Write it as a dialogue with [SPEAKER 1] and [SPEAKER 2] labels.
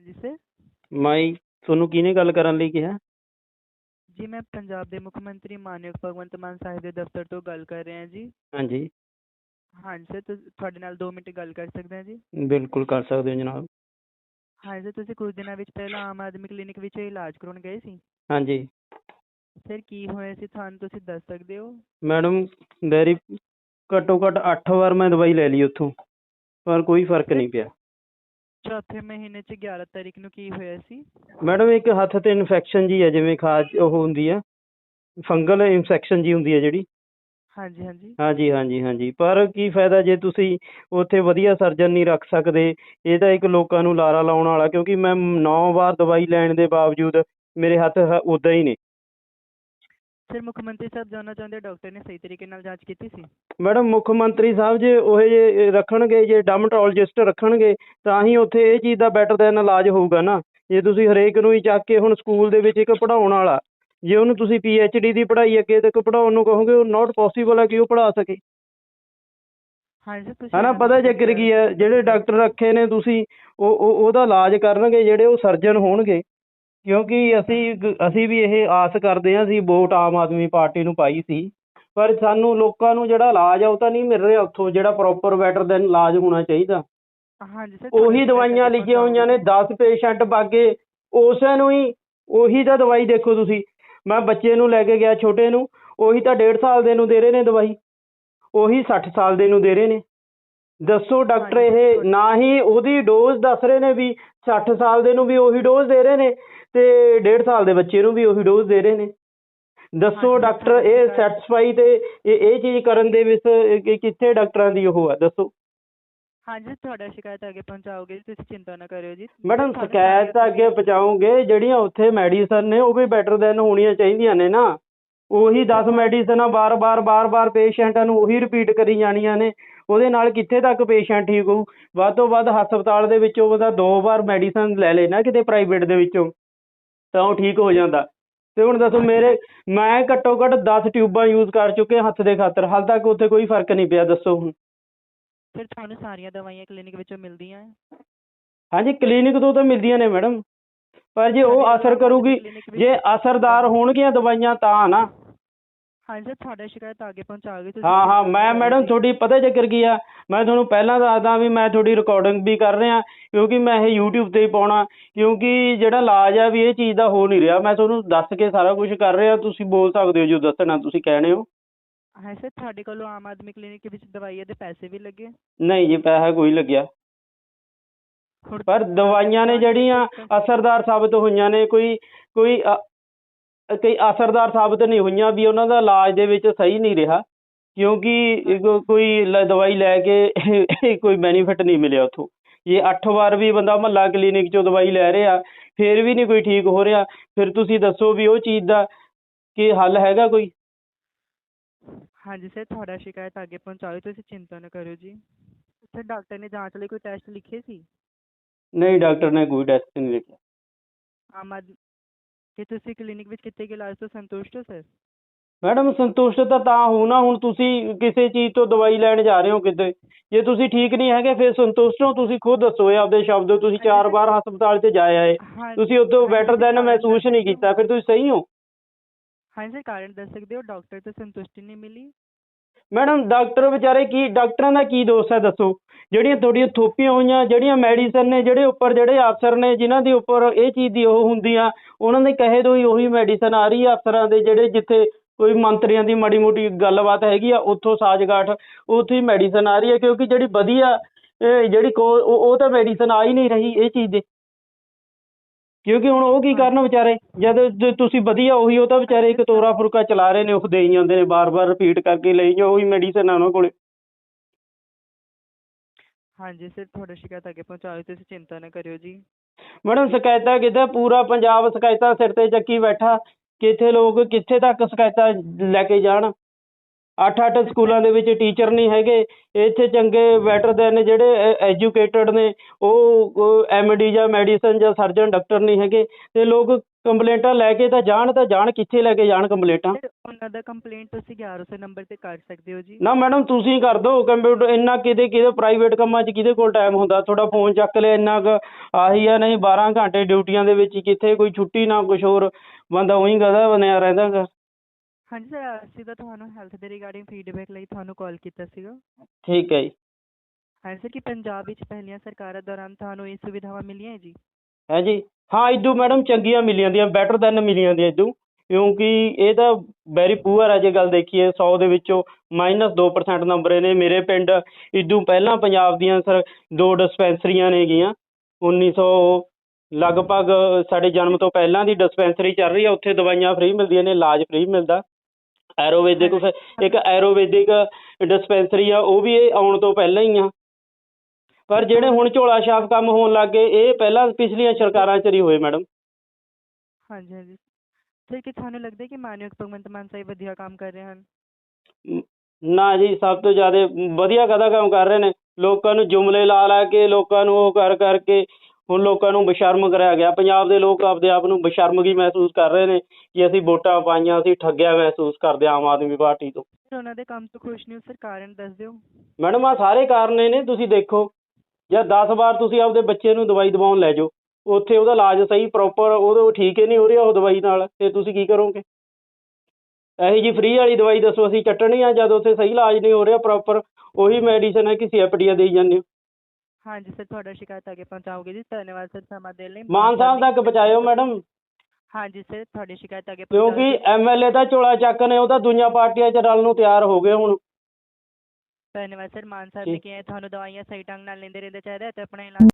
[SPEAKER 1] ਹਾਂਜੀ sir
[SPEAKER 2] my ਤੁਹਾਨੂੰ ਕਿਹਨੇ ਗੱਲ ਕਰਨ ਲਈ ਕਿਹਾ?
[SPEAKER 1] ਜੀ ਮੈਂ ਪੰਜਾਬ ਦੇ ਮੁੱਖ ਮੰਤਰੀ ਮਾਨਯੋਗ ਭਗਵੰਤ ਮਾਨ ਸਾਹਿਬ ਦੇ ਦਫ਼ਤਰ ਤੋਂ ਗੱਲ ਕਰ ਰਿਹਾ ਜੀ।
[SPEAKER 2] ਹਾਂਜੀ।
[SPEAKER 1] ਹਾਂਜੀ ਸਰ ਤੁਸ- ਤੁਹਾਡੇ ਨਾਲ 2 ਮਿੰਟ ਗੱਲ ਕਰ ਸਕਦੇ ਹਾਂ ਜੀ?
[SPEAKER 2] ਬਿਲਕੁਲ ਕਰ ਸਕਦੇ ਹੋ ਜਨਾਬ।
[SPEAKER 1] ਹਾਂਜੀ ਸਰ ਤੁਸੀਂ ਕੁਝ ਦਿਨਾਂ ਵਿੱਚ ਪਹਿਲਾਂ ਆਮ ਆਦਮੀ ਕਲੀਨਿਕ ਵਿੱਚ ਇਲਾਜ ਕਰਾਉਣ ਗਏ ਸੀ?
[SPEAKER 2] ਹਾਂਜੀ।
[SPEAKER 1] ਸਰ ਕੀ ਹੋਇਆ ਸੀ? ਤੁਹਾਨੂੰ ਤੁਸੀਂ ਦੱਸ ਸਕਦੇ ਹੋ?
[SPEAKER 2] ਮੈਡਮ ਵੈਰੀ ਘੱਟੋ ਘੱਟ 8 ਵਾਰ ਮੈਂ ਦਵਾਈ ਲੈ ਲਈ ਉੱਥੋਂ ਪਰ ਕੋਈ ਫ਼ਰਕ ਨਹੀਂ ਪਿਆ।
[SPEAKER 1] ਚੌਥੇ ਮਹੀਨੇ 'ਚ 11 ਤਾਰੀਖ ਨੂੰ ਕੀ ਹੋਇਆ ਸੀ?
[SPEAKER 2] ਮੈਡਮ ਇੱਕ ਹੱਥ ਤੇ ਇਨਫੈਕਸ਼ਨ ਜੀ ਹੈ ਜਿਵੇਂ ਖਾਜ ਉਹ ਹੁੰਦੀ ਆ। ਫੰਗਲ ਇਨਫੈਕਸ਼ਨ ਜੀ ਹੁੰਦੀ ਹੈ ਜਿਹੜੀ।
[SPEAKER 1] ਹਾਂਜੀ ਹਾਂਜੀ।
[SPEAKER 2] ਹਾਂਜੀ ਹਾਂਜੀ ਹਾਂਜੀ। ਪਰ ਕੀ ਫਾਇਦਾ ਜੇ ਤੁਸੀਂ ਉੱਥੇ ਵਧੀਆ ਸਰਜਨ ਨਹੀਂ ਰੱਖ ਸਕਦੇ? ਇਹ ਤਾਂ ਇੱਕ ਲੋਕਾਂ ਨੂੰ ਲਾਰਾ ਲਾਉਣ ਵਾਲਾ ਕਿਉਂਕਿ ਮੈਂ 9 ਵਾਰ ਦਵਾਈ ਲੈਣ ਦੇ ਬਾਵਜੂਦ ਮੇਰੇ ਹੱਥ ਉਦਾਂ ਹੀ ਨੇ।
[SPEAKER 1] ਸਰ ਮੁੱਖ ਮੰਤਰੀ ਸਾਹਿਬ ਜਾਣਨਾ ਚਾਹੁੰਦੇ ਡਾਕਟਰ ਨੇ ਸਹੀ ਤਰੀਕੇ ਨਾਲ ਜਾਂਚ ਕੀਤੀ ਸੀ?
[SPEAKER 2] ਮੈਡਮ ਮੁੱਖ ਮੰਤਰੀ ਸਾਹਿਬ ਜੇ ਉਹ ਜੇ ਰੱਖਣਗੇ ਜੇ ਡਰਮਟੋਲੋਜਿਸਟ ਰੱਖਣਗੇ ਤਾਂ ਹੀ ਉੱਥੇ ਇਹ ਚੀਜ਼ ਦਾ ਬੈਟਰ ਦੈਨ ਇਲਾਜ ਹੋਊਗਾ ਨਾ। ਜੇ ਤੁਸੀਂ ਹਰੇਕ ਨੂੰ ਹੀ ਚੱਕ ਕੇ ਹੁਣ ਸਕੂਲ ਦੇ ਵਿੱਚ ਇੱਕ ਪੜਾਉਣ ਵਾਲਾ ਜੇ ਉਹਨੂੰ ਤੁਸੀਂ ਪੀ ਐਚ ਡੀ ਦੀ ਪੜ੍ਹਾਈ ਅੱਗੇ ਤੱਕ ਪੜਾਉਣ ਨੂੰ ਕਹੋਗੇ ਉਹ ਨਾਟ ਪੋਸੀਬਲ ਹੈ ਕਿ ਉਹ ਪੜ੍ਹਾ ਸਕੇ।
[SPEAKER 1] ਹਾਂਜੀ ਸਰ ਤੁਸੀਂ
[SPEAKER 2] ਹਨਾ
[SPEAKER 1] ਇਹਨਾਂ
[SPEAKER 2] ਪਤਾ ਚੱਕਰ ਕੀ ਹੈ ਜਿਹੜੇ ਡਾਕਟਰ ਰੱਖੇ ਨੇ ਤੁਸੀਂ ਉਹ ਉਹ- ਉਹਦਾ ਇਲਾਜ ਕਰਨਗੇ ਜਿਹੜੇ ਉਹ ਸਰਜਨ ਹੋਣਗੇ। ਕਿਉਂਕਿ ਅਸੀਂ ਅਸੀਂ ਵੀ ਇਹ ਆਸ ਕਰਦੇ ਹਾਂ ਅਸੀਂ ਵੋਟ ਆਮ ਆਦਮੀ ਪਾਰਟੀ ਨੂੰ ਪਾਈ ਸੀ। ਪਰ ਸਾਨੂੰ ਲੋਕਾਂ ਨੂੰ ਜਿਹੜਾ ਇਲਾਜ ਆ ਉਹ ਤਾਂ ਨਹੀਂ ਮਿਲ ਰਿਹਾ ਉੱਥੋਂ ਜਿਹੜਾ ਪ੍ਰੋਪਰ ਬੈਟਰ ਦੈਨ ਇਲਾਜ ਹੋਣਾ ਚਾਹੀਦਾ।
[SPEAKER 1] ਹਾਂਜੀ ਸਰ
[SPEAKER 2] ਉਹੀ ਦਵਾਈਆਂ ਲਿਖੀਆਂ ਹੋਈਆਂ ਨੇ 10 ਪੇਸ਼ੈਂਟ ਬਾਗੇ ਉਸੇ ਨੂੰ ਹੀ ਉਹੀ ਤਾਂ ਦਵਾਈ ਦੇਖੋ ਤੁਸੀਂ। ਮੈਂ ਬੱਚੇ ਨੂੰ ਲੈ ਕੇ ਗਿਆ ਛੋਟੇ ਨੂੰ ਉਹੀ ਤਾਂ 1.5 ਸਾਲ ਦੇ ਨੂੰ ਦੇ ਰਹੇ ਨੇ ਦਵਾਈ। ਉਹੀ 60 ਸਾਲ ਦੇ ਨੂੰ ਦੇ ਰਹੇ ਨੇ। ਦੱਸੋ ਡਾਕਟਰ ਇਹ ਨਾ ਹੀ ਉਹਦੀ ਡੋਜ਼ ਦੱਸ ਰਹੇ ਨੇ ਵੀ 60 ਸਾਲ ਦੇ ਨੂੰ ਵੀ ਉਹੀ ਡੋਜ਼ ਦੇ ਰਹੇ ਨੇ। ਤੇ 1.5 ਸਾਲ ਦੇ ਬੱਚੇ ਨੂੰ ਵੀ ਉਹੀ ਡੋਜ਼ ਦੇ ਰਹੇ ਨੇ। ਦੱਸੋ ਡਾਕਟਰ ਇਹ। ਸੈਟੀਸਫਾਈ ਤੇ ਇਹ ਇਹ ਚੀਜ਼ ਕਰਨ ਦੇ ਵਿੱਚ ਕਿੱਥੇ ਡਾਕਟਰਾਂ ਦੀ ਉਹ ਆ ਦੱਸੋ।
[SPEAKER 1] ਹਾਂਜੀ ਤੁਹਾਡਾ ਸ਼ਿਕਾਇਤ ਅੱਗੇ ਪਹੁੰਚਾਓਗੇ ਤੁਸੀਂ ਚਿੰਤਾ ਨਾ ਕਰਿਓ ਜੀ।
[SPEAKER 2] ਮੈਡਮ ਸ਼ਿਕਾਇਤ ਅੱਗੇ ਪਹੁੰਚਾਉਂਗੇ ਜਿਹੜੀਆਂ ਉੱਥੇ ਮੈਡੀਸਨ ਨੇ ਉਹ ਵੀ ਬੈਟਰ ਦੈਨ ਹੋਣੀਆਂ ਚਾਹੀਦੀਆਂ ਨੇ ਨਾ। ਉਹੀ 10 ਮੈਡੀਸਨਾਂ ਬਾਰ-ਬਾਰ ਬਾਰ-ਬਾਰ ਪੇਸ਼ੈਂਟਾਂ ਨੂੰ ਉਹੀ ਰਿਪੀਟ ਕਰੀ ਜਾਣੀਆਂ ਨੇ। ਉਹਦੇ ਨਾਲ ਕਿੱਥੇ ਤੱਕ ਪੇਸ਼ੈਂਟ ਠੀਕ ਹੋਊ? ਵੱਧ ਤੋਂ ਵੱਧ ਹਸਪਤਾਲ ਦੇ ਵਿੱਚੋਂ ਉਹਦਾ ਦੋ ਵਾਰ ਮੈਡੀਸਨ ਲੈ ਲੇ ਨਾ ਕਿਤੇ ਪ੍ਰਾਈਵੇਟ ਦੇ ਵਿੱਚੋਂ। ਤਾਂ ਉਹ ਠੀਕ ਹੋ ਜਾਂਦਾ। ਤੇ ਹੁਣ ਦੱਸੋ ਮੇਰੇ ਮੈਂ ਘੱਟੋ ਘੱਟ 10 ਟਿਊਬਾਂ ਯੂਜ਼ ਕਰ ਚੁੱਕੇ ਹੱਥ ਦੇ ਖਾਤਰ। ਹਾਲ ਤੱਕ ਉੱਥੇ ਕੋਈ ਫ਼ਰਕ ਨਹੀਂ ਪਿਆ ਦੱਸੋ ਹੁਣ।
[SPEAKER 1] ਫਿਰ ਤੁਹਾਨੂੰ ਸਾਰੀਆਂ ਦਵਾਈਆਂ ਕਲੀਨਿਕ ਵਿੱਚੋਂ ਮਿਲਦੀਆਂ ਹੈ
[SPEAKER 2] ਹਾਂਜੀ ਕਲੀਨਿਕ ਤੋਂ ਤਾਂ ਮਿਲਦੀਆਂ ਨੇ ਮੈਡਮ ਪਰ ਜੇ ਉਹ ਅਸਰ ਕਰੂਗੀ ਜੇ ਅਸਰਦਾਰ ਹੋਣਗੀਆਂ ਦਵਾਈਆਂ ਤਾਂ ਨਾ।
[SPEAKER 1] ਹਾਂਜੀ ਸਰ ਤੁਹਾਡਾ ਸ਼ਿਕਾਇਤ ਅੱਗੇ ਪਹੁੰਚਾਓਗੇ ਤੁਸੀਂ
[SPEAKER 2] ਹਾਂ ਹਾਂ ਮੈਂ ਮੈਡਮ। ਤੁਹਾਡੀ ਪਤਾ ਚੱਕਰ ਕੀ ਆ? ਮੈਂ ਤੁਹਾਨੂੰ ਪਹਿਲਾਂ ਦੱਸਦਾ ਵੀ ਮੈਂ ਤੁਹਾਡੀ ਰਿਕਾਰਡਿੰਗ ਵੀ ਕਰ ਰਿਹਾ ਕਿਉਂਕਿ ਮੈਂ ਇਹ YouTube ਤੇ ਹੀ ਪਾਉਣਾ ਕਿਉਂਕਿ ਜਿਹੜਾ ਇਲਾਜ ਆ ਵੀ ਇਹ ਚੀਜ਼ ਦਾ ਹੋ ਨਹੀਂ ਰਿਹਾ। ਮੈਂ ਤੁਹਾਨੂੰ ਦੱਸ ਕੇ ਸਾਰਾ ਕੁਝ ਕਰ ਰਿਹਾ ਤੁਸੀਂ ਬੋਲ ਸਕਦੇ ਹੋ ਜੋ ਦੱਸਣਾ ਤੁਸੀਂ ਕਹਿਣੇ ਹੋ।
[SPEAKER 1] ਹਾਂ ਸਰ ਤੁਹਾਡੇ ਕੋਲੋਂ ਆਮ ਆਦਮੀ ਕਲੀਨਿਕ ਵਿੱਚ ਦਵਾਈਆਂ ਦੇ ਪੈਸੇ ਵੀ ਲੱਗੇ।
[SPEAKER 2] ਨਹੀਂ ਜੀ ਪੈਸਾ ਕੋਈ ਲੱਗਿਆ।
[SPEAKER 1] ਹੁਣ
[SPEAKER 2] ਪਰ ਦਵਾਈਆਂ ਨੇ ਜਿਹੜੀਆਂ ਅਸਰਦਾਰ ਸਾਬਤ ਹੋਈਆਂ ਨੇ ਕੋਈ ਕੋਈ ਅ- ਕਈ ਅਸਰਦਾਰ ਸਾਬਤ ਨਹੀਂ ਹੋਈਆਂ ਵੀ ਉਹਨਾਂ ਦਾ ਇਲਾਜ ਦੇ ਵਿੱਚ ਸਹੀ ਨਹੀਂ ਰਿਹਾ ਕਿਉਂਕਿ ਕੋਈ ਦਵਾਈ ਲੈ ਕੇ ਕੋਈ ਬੈਨੀਫਿਟ ਨਹੀਂ ਮਿਲਿਆ ਉੱਥੋਂ। ਇਹ 8 ਵਾਰ ਵੀ ਬੰਦਾ ਮਹੱਲਾ ਕਲੀਨਿਕ ਚੋਂ ਦਵਾਈ ਲੈ ਰਿਹਾ ਫਿਰ ਵੀ ਨਹੀਂ ਕੋਈ ਠੀਕ ਹੋ ਰਿਹਾ ਫਿਰ ਤੁਸੀਂ ਦੱਸੋ ਵੀ ਉਹ ਚੀਜ਼ ਦਾ ਕੀ ਹੱਲ ਹੈਗਾ ਕੋਈ?
[SPEAKER 1] ਹਾਂਜੀ ਸਰ ਤੁਹਾਡਾ ਸ਼ਿਕਾਇਤ ਅੱਗੇ ਪਹੁੰਚਾਓ ਤੁਸੀਂ ਚਿੰਤਾ ਨਾ ਕਰਿਓ ਜੀ। ਸਰ ਡਾਕਟਰ ਨੇ ਜਾਂਚ ਲਈ ਕੋਈ ਟੈਸਟ ਲਿਖੇ ਸੀ?
[SPEAKER 2] ਨਹੀਂ ਡਾਕਟਰ ਨੇ ਕੋਈ ਟੈਸਟ ਨਹੀਂ ਲਿਖਿਆ।
[SPEAKER 1] ਆਮ ਆਦਮੀ ਕਿ ਤੁਸੀਂ ਕਲੀਨਿਕ ਵਿੱਚ ਕੀਤੇ ਗਏ ਇਲਾਜ ਤੋਂ ਸੰਤੁਸ਼ਟ ਹੋ ਸਰ?
[SPEAKER 2] ਮੈਡਮ ਸੰਤੁਸ਼ਟ ਤਾਂ ਤਾਂ ਹੋ ਨਾ ਹੁਣ ਤੁਸੀਂ ਕਿਸੇ ਚੀਜ਼ ਤੋਂ ਦਵਾਈ ਲੈਣ ਜਾ ਰਹੇ ਹੋ ਕਿਤੇ। ਜੇ ਤੁਸੀਂ ਠੀਕ ਨਹੀਂ ਹੈਗੇ ਫਿਰ ਸੰਤੁਸ਼ਟ ਹੋ ਤੁਸੀਂ ਖੁਦ ਦੱਸੋ ਇਹ ਆਪਦੇ ਸ਼ਬਦੋ ਤੁਸੀਂ ਚਾਰ ਵਾਰ ਹਸਪਤਾਲ 'ਚ ਜਾਏ ਆਏ। ਤੁਸੀਂ ਉਦੋਂ ਬੈਟਰ ਦੈਨ ਮਹਿਸੂਸ ਨਹੀਂ ਕੀਤਾ ਫਿਰ ਤੁਸੀਂ ਸਹੀ ਹੋ।
[SPEAKER 1] ਹਾਂਜੀ ਕਾਰਨ ਦੱਸ ਸਕਦੇ ਹੋ ਡਾਕਟਰ ਤੋਂ ਸੰਤੁਸ਼ਟੀ ਨਹੀਂ ਮਿਲੀ।
[SPEAKER 2] ਮੈਡਮ, ਡਾਕਟਰ ਵਿਚਾਰੇ ਕੀ, ਡਾਕਟਰਾਂ ਦਾ ਕੀ ਦੋਸ਼ ਹੈ ਦੱਸੋ? ਜਿਹੜੀਆਂ ਤੁਹਾਡੀਆਂ ਥੋਪੀਆਂ ਹੋਈਆਂ, ਜਿਹੜੀਆਂ ਮੈਡੀਸਨ ਨੇ, ਜਿਹੜੇ ਉੱਪਰ ਜਿਹੜੇ ਅਫਸਰ ਨੇ, ਜਿਨ੍ਹਾਂ ਦੇ ਉੱਪਰ ਇਹ ਚੀਜ਼ ਦੀ ਉਹ ਹੁੰਦੀ ਆ ਉਹਨਾਂ ਦੇ ਕਹੇ ਤੋਂ ਹੀ ਉਹੀ ਮੈਡੀਸਨ ਆ ਰਹੀ ਆ ਅਫਸਰਾਂ ਦੇ, ਜਿਹੜੇ ਜਿੱਥੇ ਕੋਈ ਮੰਤਰੀਆਂ ਦੀ ਮਾੜੀ ਮੋਟੀ ਗੱਲਬਾਤ ਹੈਗੀ ਆ, ਉੱਥੋਂ ਸਾਜ਼ਗਾਠ, ਉੱਥੇ ਹੀ ਮੈਡੀਸਨ ਆ ਰਹੀ ਹੈ, ਕਿਉਂਕਿ ਜਿਹੜੀ ਵਧੀਆ ਜਿਹੜੀ ਕੋ, ਉਹ ਉਹ ਤਾਂ ਮੈਡੀਸਨ ਆ ਹੀ ਨਹੀਂ ਰਹੀ ਇਹ ਚੀਜ਼ ਦੇ। ਕਿਉਂਕਿ ਹੁਣ ਉਹ ਕੀ ਕਰਨ ਵਿਚਾਰੇ? ਜਦ ਜੇ ਤੁਸੀਂ ਵਧੀਆ ਉਹੀ ਉਹ ਤਾਂ ਵਿਚਾਰੇ ਇੱਕ ਤੋਰਾ ਫੁਰਕਾ ਚਲਾ ਰਹੇ ਨੇ ਉਹ ਦੇਈ ਜਾਂਦੇ ਨੇ ਬਾਰ-ਬਾਰ ਰਿਪੀਟ ਕਰਕੇ ਲਈ ਜਾਓ ਉਹੀ ਮੈਡੀਸਨ ਆ ਉਹਨਾਂ ਕੋਲੇ।
[SPEAKER 1] ਹਾਂਜੀ ਸਰ ਤੁਹਾਡਾ ਸ਼ਿਕਾਇਤ ਅੱਗੇ ਪਹੁੰਚਾਓ ਤੁਸੀਂ ਚਿੰਤਾ ਨਾ ਕਰਿਓ ਜੀ।
[SPEAKER 2] ਮੈਡਮ ਸ਼ਿਕਾਇਤਾਂ ਕਿਤੇ ਪੂਰਾ ਪੰਜਾਬ ਸ਼ਿਕਾਇਤਾਂ ਸਿਰ ਤੇ ਚੱਕੀ ਬੈਠਾ। ਕਿੱਥੇ ਲੋਕ ਕਿੱਥੇ ਤੱਕ ਸ਼ਿਕਾਇਤਾਂ ਲੈ ਕੇ ਜਾਣ? ਅੱਠ ਅੱਠ ਸਕੂਲਾਂ ਦੇ ਵਿੱਚ ਟੀਚਰ ਨਹੀਂ ਹੈਗੇ। ਇੱਥੇ ਚੰਗੇ ਬੈਟਰ ਦੈਨ ਜਿਹੜੇ ਐਜੂਕੇਟਡ ਨੇ। ਉਹ ਐਮਡੀ ਜਾਂ ਮੈਡੀਸਨ ਜਾਂ ਸਰਜਨ ਡਾਕਟਰ ਨਹੀਂ ਹੈਗੇ। ਤੇ ਲੋਕ ਕੰਪਲੇਂਟਾਂ ਲੈ ਕੇ ਤਾਂ ਜਾਣ ਤਾਂ ਜਾਣ ਕਿੱਥੇ ਲੈ ਕੇ ਜਾਣ ਕੰਪਲੇਂਟਾਂ?
[SPEAKER 1] ਉਹਨਾਂ ਦਾ ਕੰਪਲੇਂਟ ਤੁਸੀਂ 1100 ਨੰਬਰ ਤੇ ਕਰ ਸਕਦੇ ਹੋ ਜੀ।
[SPEAKER 2] ਨਾ ਮੈਡਮ ਤੁਸੀਂ ਕਰ ਦਿਓ ਕੰਪਿਊਟਰ ਇੰਨਾ ਕਿਤੇ ਕਿਤੇ ਪ੍ਰਾਈਵੇਟ ਕੰਮਾਂ 'ਚ ਕਿਹਦੇ ਕੋਲ ਟਾਈਮ ਹੁੰਦਾ? ਤੁਹਾਡਾ ਫੋਨ ਚੱਕ ਲਿਆ ਇੰਨਾ ਕੁ ਆਹੀ ਆ ਨਹੀਂ 12 ਘੰਟੇ ਡਿਊਟੀਆਂ ਦੇ ਵਿੱਚ ਕਿੱਥੇ ਕੋਈ ਛੁੱਟੀ ਨਾ ਕੁਛ ਹੋਰ। ਬੰਦਾ ਉਹੀ ਗਧਾ ਬਣਿਆ ਰਹਿੰਦਾ ਗਾ।
[SPEAKER 1] ਹਾਂਜੀ ਸਰ ਅਸੀਂ ਤਾਂ ਤੁਹਾਨੂੰ ਹੈਲਥ ਦੇ ਰਿਗਾਰਡਿੰਗ ਫੀਡਬੈਕ ਲਈ ਤੁਹਾਨੂੰ ਕਾਲ ਕੀਤਾ ਸੀਗਾ।
[SPEAKER 2] ਠੀਕ ਹੈ ਜੀ।
[SPEAKER 1] ਹਾਂਜੀ ਸਰ ਕਿ ਪੰਜਾਬ ਵਿੱਚ ਪਹਿਲੀਆਂ ਸਰਕਾਰਾਂ ਦੌਰਾਨ ਤੁਹਾਨੂੰ ਇਹ ਸੁਵਿਧਾਵਾਂ ਮਿਲੀਆਂ ਹੈ ਜੀ?
[SPEAKER 2] ਹੈ ਜੀ? ਹਾਂ ਇਦੂ ਮੈਡਮ ਚੰਗੀਆਂ ਮਿਲ ਜਾਂਦੀਆਂ ਬੈਟਰ ਦੈਨ ਮਿਲ ਜਾਂਦੀਆਂ ਇਦੂ। ਕਿਉਂਕਿ ਇਹ ਤਾਂ ਵੈਰੀ ਪੂਅਰ ਹੈ ਜੇ ਗੱਲ ਦੇਖੀਏ 100 ਦੇ ਵਿੱਚੋਂ ਮਾਈਨਸ 2% ਨੰਬਰ ਨੇ ਮੇਰੇ ਪਿੰਡ। ਇਦੂ ਪਹਿਲਾਂ ਪੰਜਾਬ ਦੀਆਂ ਸਰ ਦੋ ਡਿਸਪੈਂਸਰੀਆਂ ਨੇਗੀਆਂ 1900 ਲਗਭਗ ਸਾਡੇ ਜਨਮ ਤੋਂ ਪਹਿਲਾਂ ਦੀ ਡਿਸਪੈਂਸਰੀ ਚੱਲ ਰਹੀ ਹੈ ਉੱਥੇ ਦਵਾਈਆਂ ਫ੍ਰੀ ਮਿਲਦੀਆਂ ਨੇ ਇਲਾਜ ਫ੍ਰੀ ਮਿਲਦਾ। ਐਰੋਵੈਦਿਕ ਫਿਰ ਇੱਕ ਐਰੋਵੈਦਿਕ ਡਿਸਪੈਂਸਰੀ ਆ ਉਹ ਵੀ ਇਹ ਆਉਣ ਤੋਂ ਪਹਿਲਾਂ ਹੀ ਆ। ਪਰ ਜਿਹੜੇ ਹੁਣ ਝੋਲਾ ਛਾਪ ਕੰਮ ਹੋਣ ਲੱਗ ਗਏ ਇਹ ਪਹਿਲਾਂ ਪਿਛਲੀਆਂ ਸਰਕਾਰਾਂ 'ਚ ਨਹੀਂ ਹੋਏ ਮੈਡਮ।
[SPEAKER 1] ਹਾਂਜੀ ਹਾਂਜੀ। ਸਰ ਕਿ ਤੁਹਾਨੂੰ ਲੱਗਦਾ ਹੈ ਕਿ ਮਾਨਯੋਗ ਭਗਵੰਤ ਮਾਨ ਸਾਹਿਬ ਵਧੀਆ ਕੰਮ ਕਰ ਰਹੇ ਹਨ?
[SPEAKER 2] ਨਾ ਜੀ ਸਭ ਤੋਂ ਜ਼ਿਆਦਾ ਵਧੀਆ ਕਦਾ ਕੰਮ ਕਰ ਰਹੇ ਨੇ। ਲੋਕਾਂ ਨੂੰ ਜੁਮਲੇ ਲਾ ਲਾ ਕੇ ਲੋਕਾਂ ਨੂੰ ਉਹ ਕਰ ਕਰਕੇ ਹੁਣ ਲੋਕਾਂ ਨੂੰ ਬੇਸ਼ਰਮ ਕਰਿਆ ਗਿਆ। ਪੰਜਾਬ ਦੇ ਲੋਕ ਆਪਦੇ ਆਪ ਨੂੰ ਬੇਸ਼ਰਮਗੀ ਮਹਿਸੂਸ ਕਰ ਰਹੇ ਨੇ ਕਿ ਅਸੀਂ ਵੋਟਾਂ ਪਾਈਆਂ ਅਸੀਂ ਠੱਗਿਆ ਮਹਿਸੂਸ ਕਰਦੇ ਆਮ ਆਦਮੀ ਪਾਰਟੀ ਤੋਂ।
[SPEAKER 1] ਉਹਨਾਂ ਦੇ ਕੰਮ ਤੋਂ ਖੁਸ਼ ਨਹੀਂ ਹੋ ਸਰ ਕਾਰਨ ਦੱਸ ਦਿਓ।
[SPEAKER 2] ਮੈਡਮ ਆ ਸਾਰੇ ਕਾਰਨ ਨੇ ਤੁਸੀਂ ਦੇਖੋ। ਜਾਂ 10 ਵਾਰ ਤੁਸੀਂ ਆਪਦੇ ਬੱਚੇ ਨੂੰ ਦਵਾਈ ਦਵਾਉਣ ਲੈ ਜਾਓ। ਉੱਥੇ ਉਹਦਾ ਇਲਾਜ ਸਹੀ ਪ੍ਰੋਪਰ ਉਹਦੇ ਠੀਕ ਹੀ ਨਹੀਂ ਹੋ ਰਿਹਾ ਉਹ ਦਵਾਈ ਨਾਲ। ਤੇ ਤੁਸੀਂ ਕੀ ਕਰੋਗੇ? ਇਹੀ ਜੀ ਫ੍ਰੀ ਵਾਲੀ ਦਵਾਈ ਦੱਸੋ ਅਸੀਂ ਚੱਟਣੀ ਆ ਜਦ ਉੱਥੇ ਸਹੀ ਇਲਾਜ ਨਹੀਂ ਹੋ ਰਿਹਾ ਪ੍ਰੋਪਰ ਉਹੀ ਮੈਡੀਸਨ ਹੈ ਕਿਸੇ ਐਪਡੀਆ ਦੇਈ ਜਾਂਦੇ ਹੋ।
[SPEAKER 1] ਹਾਂਜੀ ਸਰ ਤੁਹਾਡਾ ਸ਼ਿਕਾਇਤ ਅੱਗੇ ਪਹੁੰਚਾਓਗੇ ਜੀ। ਧੰਨਵਾਦ ਸਰ ਸਮਾਂ ਦੇਣ ਲਈ।
[SPEAKER 2] ਮਾਨ ਸਾਹਿਬ ਤੱਕ ਪਹੁੰਚਾਇਓ ਮੈਡਮ।
[SPEAKER 1] ਹਾਂਜੀ ਸਰ ਤੁਹਾਡੀ ਸ਼ਿਕਾਇਤ ਅੱਗੇ
[SPEAKER 2] ਕਿਉਂਕਿ ਐਮਐਲਏ ਤਾਂ ਝੋਲਾ ਚੱਕ ਨੇ ਉਹ ਤਾਂ ਦੁਨੀਆ ਪਾਰਟੀਆਂ 'ਚ ਰਲਣ ਨੂੰ ਤਿਆਰ ਹੋ ਗਏ ਹੁਣ।
[SPEAKER 1] ਧੰਨਵਾਦ ਸਰ ਮਾਨ ਸਾਹਿਬ ਨੇ। ਕਿਹਾ ਤੁਹਾਨੂੰ ਦਵਾਈਆਂ ਸਹੀ ਢੰਗ ਨਾਲ ਲੈਂਦੇ ਰਹਿੰਦੇ ਚਾਹੀਦਾ ਤੇ ਆਪਣਾ ਇਲਾਜ